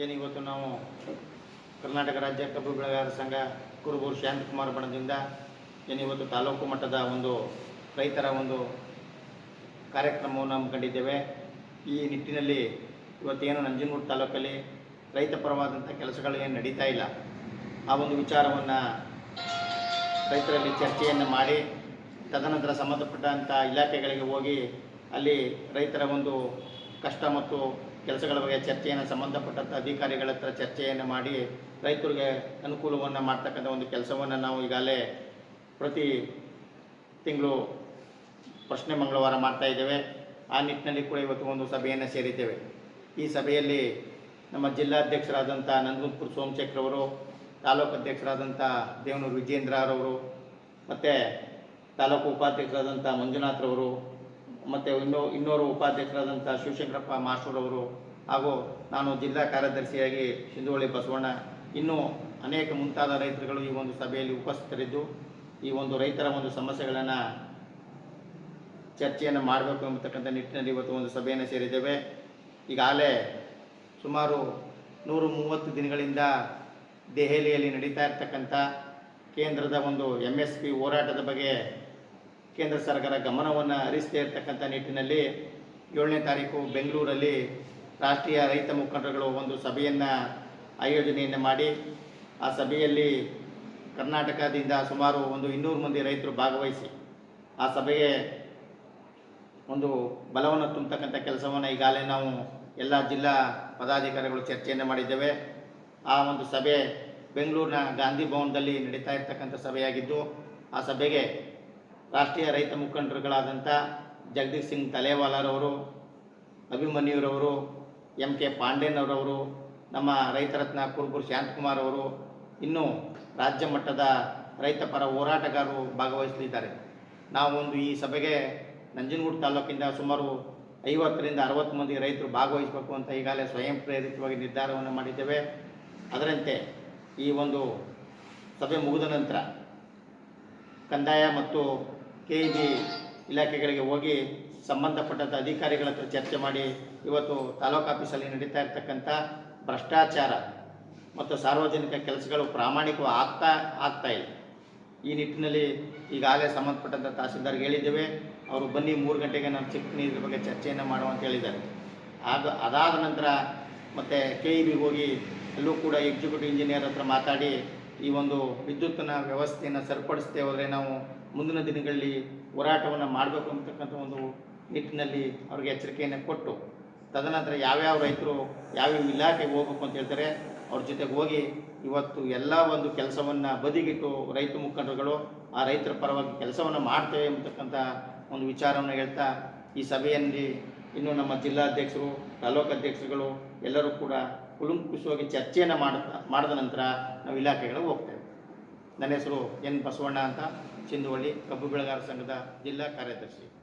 ಏನಿವತ್ತು ನಾವು ಕರ್ನಾಟಕ ರಾಜ್ಯ ಕಬ್ಬು ಬೆಳೆಗಾರರ ಸಂಘ ಕುರುಬೂರು ಶಾಂತಕುಮಾರ್ ಬಣದಿಂದ ಏನಿವತ್ತು ತಾಲೂಕು ಮಟ್ಟದ ಒಂದು ರೈತರ ಒಂದು ಕಾರ್ಯಕ್ರಮವನ್ನು ಹಮ್ಮಿಕೊಂಡಿದ್ದೇವೆ ಈ ನಿಟ್ಟಿನಲ್ಲಿ ಇವತ್ತೇನು ನಂಜನಗೂಡು ತಾಲೂಕಲ್ಲಿ ರೈತ ಪರವಾದಂಥ ಕೆಲಸಗಳು ಏನು ನಡೀತಾ ಇಲ್ಲ. ಆ ಒಂದು ವಿಚಾರವನ್ನು ರೈತರಲ್ಲಿ ಚರ್ಚೆಯನ್ನು ಮಾಡಿ, ತದನಂತರ ಸಂಬಂಧಪಟ್ಟಂಥ ಇಲಾಖೆಗಳಿಗೆ ಹೋಗಿ ಅಲ್ಲಿ ರೈತರ ಒಂದು ಕಷ್ಟ ಮತ್ತು ಕೆಲಸಗಳ ಬಗ್ಗೆ ಚರ್ಚೆಯನ್ನು ಸಂಬಂಧಪಟ್ಟಂಥ ಅಧಿಕಾರಿಗಳ ಹತ್ರ ಚರ್ಚೆಯನ್ನು ಮಾಡಿ ರೈತರಿಗೆ ಅನುಕೂಲವನ್ನು ಮಾಡ್ತಕ್ಕಂಥ ಒಂದು ಕೆಲಸವನ್ನು ನಾವು ಈಗಾಗಲೇ ಪ್ರತಿ ತಿಂಗಳು ಪ್ರಶ್ನೆ ಮಂಗಳವಾರ ಮಾಡ್ತಾ ಇದ್ದೇವೆ. ಆ ನಿಟ್ಟಿನಲ್ಲಿ ಕೂಡ ಇವತ್ತು ಒಂದು ಸಭೆಯನ್ನು ಸೇರಿದ್ದೇವೆ. ಈ ಸಭೆಯಲ್ಲಿ ನಮ್ಮ ಜಿಲ್ಲಾಧ್ಯಕ್ಷರಾದಂಥ ನಂದಗುಂಪುರ ಸೋಮಶೇಖರ್ ಅವರು, ತಾಲೂಕು ಅಧ್ಯಕ್ಷರಾದಂಥ ದೇವನೂರು ವಿಜೇಂದ್ರರವರು ಮತ್ತು ತಾಲೂಕು ಉಪಾಧ್ಯಕ್ಷರಾದಂಥ ಮಂಜುನಾಥ್ರವರು ಮತ್ತು ಇನ್ನೂ, ಇನ್ನೂರು ಉಪಾಧ್ಯಕ್ಷರಾದಂಥ ಶಿವಶಂಕರಪ್ಪ ಮಾಸ್ಟರ್ರವರು ಹಾಗೂ ನಾನು ಜಿಲ್ಲಾ ಕಾರ್ಯದರ್ಶಿಯಾಗಿ ಸಿಂಧುವಳ್ಳಿ ಬಸವಣ್ಣ, ಇನ್ನೂ ಅನೇಕ ಮುಂತಾದ ರೈತರುಗಳು ಈ ಒಂದು ಸಭೆಯಲ್ಲಿ ಉಪಸ್ಥಿತರಿದ್ದು, ಈ ಒಂದು ರೈತರ ಒಂದು ಸಮಸ್ಯೆಗಳನ್ನು ಚರ್ಚೆಯನ್ನು ಮಾಡಬೇಕು ಎಂಬತಕ್ಕಂಥ ನಿಟ್ಟಿನಲ್ಲಿ ಇವತ್ತು ಒಂದು ಸಭೆಯನ್ನು ಸೇರಿದ್ದೇವೆ. ಈಗಾಗಲೇ ಸುಮಾರು ನೂರು ಮೂವತ್ತು ದಿನಗಳಿಂದ ದೆಹಲಿಯಲ್ಲಿ ನಡೀತಾ ಇರ್ತಕ್ಕಂಥ ಕೇಂದ್ರದ ಒಂದು ಎಂ ಹೋರಾಟದ ಬಗ್ಗೆ ಕೇಂದ್ರ ಸರ್ಕಾರ ಗಮನವನ್ನು ಹರಿಸದೇ ಇರ್ತಕ್ಕಂಥ ನಿಟ್ಟಿನಲ್ಲಿ ಏಳನೇ ತಾರೀಕು ಬೆಂಗಳೂರಲ್ಲಿ ರಾಷ್ಟ್ರೀಯ ರೈತ ಮುಖಂಡರುಗಳು ಒಂದು ಸಭೆಯನ್ನು ಆಯೋಜನೆಯನ್ನು ಮಾಡಿ, ಆ ಸಭೆಯಲ್ಲಿ ಕರ್ನಾಟಕದಿಂದ ಸುಮಾರು ಒಂದು ಇನ್ನೂರು ಮಂದಿ ರೈತರು ಭಾಗವಹಿಸಿ ಆ ಸಭೆಗೆ ಒಂದು ಬಲವನ್ನು ತುಂಬತಕ್ಕಂಥ ಕೆಲಸವನ್ನು ಈಗಾಗಲೇ ನಾವು ಎಲ್ಲ ಜಿಲ್ಲಾ ಪದಾಧಿಕಾರಿಗಳು ಚರ್ಚೆಯನ್ನು ಮಾಡಿದ್ದೇವೆ. ಆ ಒಂದು ಸಭೆ ಬೆಂಗಳೂರಿನ ಗಾಂಧಿ ಭವನದಲ್ಲಿ ನಡೀತಾ ಇರ್ತಕ್ಕಂಥ ಸಭೆಯಾಗಿದ್ದು, ಆ ಸಭೆಗೆ ರಾಷ್ಟ್ರೀಯ ರೈತ ಮುಖಂಡರುಗಳಾದಂಥ ಜಗದೀಶ್ ಸಿಂಗ್ ತಲೇವಾಲರವರು ಅಭಿಮನ್ಯುರವರು, ಎಂ ಕೆ ಪಾಂಡೇನವರವರು, ನಮ್ಮ ರೈತರತ್ನ ಕುರುಬೂರು ಶಾಂತಕುಮಾರ್ ಅವರು, ಇನ್ನೂ ರಾಜ್ಯ ಮಟ್ಟದ ರೈತ ಪರ ಹೋರಾಟಗಾರರು ಭಾಗವಹಿಸಲಿದ್ದಾರೆ. ನಾವು ಒಂದು ಈ ಸಭೆಗೆ ನಂಜನಗೂಡು ತಾಲೂಕಿಂದ ಸುಮಾರು ಐವತ್ತರಿಂದ ಅರವತ್ತು ಮಂದಿ ರೈತರು ಭಾಗವಹಿಸಬೇಕು ಅಂತ ಈಗಾಗಲೇ ಸ್ವಯಂ ಪ್ರೇರಿತವಾಗಿ ನಿರ್ಧಾರವನ್ನು ಮಾಡಿದ್ದೇವೆ. ಅದರಂತೆ ಈ ಒಂದು ಸಭೆ ಮುಗಿದ ನಂತರ ಕಂದಾಯ ಮತ್ತು ಕೆ ಇ ಇಲಾಖೆಗಳಿಗೆ ಹೋಗಿ ಸಂಬಂಧಪಟ್ಟಂಥ ಅಧಿಕಾರಿಗಳ ಹತ್ರ ಚರ್ಚೆ ಮಾಡಿ ಇವತ್ತು ತಾಲೂಕು ಆಫೀಸಲ್ಲಿ ನಡೀತಾ ಇರ್ತಕ್ಕಂಥ ಭ್ರಷ್ಟಾಚಾರ ಮತ್ತು ಸಾರ್ವಜನಿಕ ಕೆಲಸಗಳು ಪ್ರಾಮಾಣಿಕವಾಗಿ ಆಗ್ತಾ ಆಗ್ತಾ ಇಲ್ಲ. ಈ ನಿಟ್ಟಿನಲ್ಲಿ ಈಗಾಗಲೇ ಸಂಬಂಧಪಟ್ಟಂಥ ತಹಸೀಲ್ದಾರ್ಗೆ ಹೇಳಿದ್ದೇವೆ. ಅವರು ಬನ್ನಿ, ಮೂರು ಗಂಟೆಗೆ ನಾನು ಚಿಕ್ಕನಿ ಇದ್ರ ಬಗ್ಗೆ ಚರ್ಚೆಯನ್ನು ಮಾಡುವಂತ ಹೇಳಿದ್ದಾರೆ. ಆಗ ಅದಾದ ನಂತರ ಮತ್ತು ಕೆ ಇ ಬಿಗೆ ಹೋಗಿ ಅಲ್ಲೂ ಕೂಡ ಎಕ್ಸಿಕ್ಯೂಟಿವ್ ಇಂಜಿನಿಯರ್ ಹತ್ರ ಮಾತಾಡಿ ಈ ಒಂದು ವಿದ್ಯುತ್ತಿನ ವ್ಯವಸ್ಥೆಯನ್ನು ಸರಿಪಡಿಸದೆ ಹೋದರೆ ನಾವು ಮುಂದಿನ ದಿನಗಳಲ್ಲಿ ಹೋರಾಟವನ್ನು ಮಾಡಬೇಕು ಅಂತಕ್ಕಂಥ ಒಂದು ನಿಟ್ಟಿನಲ್ಲಿ ಅವ್ರಿಗೆ ಎಚ್ಚರಿಕೆಯನ್ನು ಕೊಟ್ಟು, ತದನಂತರ ಯಾವ್ಯಾವ ರೈತರು ಯಾವ್ಯಾವ ಇಲಾಖೆಗೆ ಹೋಗ್ಬೇಕು ಅಂತ ಹೇಳ್ತಾರೆ, ಅವ್ರ ಜೊತೆಗೆ ಹೋಗಿ ಇವತ್ತು ಎಲ್ಲ ಒಂದು ಕೆಲಸವನ್ನು ಬದಿಗಿಟ್ಟು ರೈತ ಮುಖಂಡರುಗಳು ಆ ರೈತರ ಪರವಾಗಿ ಕೆಲಸವನ್ನು ಮಾಡ್ತೇವೆ ಎಂಬತಕ್ಕಂಥ ಒಂದು ವಿಚಾರವನ್ನು ಹೇಳ್ತಾ ಈ ಸಭೆಯಲ್ಲಿ ಇನ್ನು ನಮ್ಮ ಜಿಲ್ಲಾಧ್ಯಕ್ಷರು, ತಾಲೂಕು ಅಧ್ಯಕ್ಷರುಗಳು ಎಲ್ಲರೂ ಕೂಡ ಕುಲುಂಕುಷವಾಗಿ ಚರ್ಚೆಯನ್ನು ಮಾಡ್ತಾ ಮಾಡಿದ ನಂತರ ನಾವು ಇಲಾಖೆಗಳಿಗೆ ಹೋಗ್ತೇವೆ. ನನ್ನ ಹೆಸರು ಎನ್ ಬಸವಣ್ಣ ಅಂತ, ಚಿಂದುವಳ್ಳಿ ಕಬ್ಬು ಬೆಳೆಗಾರ ಸಂಘದ ಜಿಲ್ಲಾ ಕಾರ್ಯದರ್ಶಿ.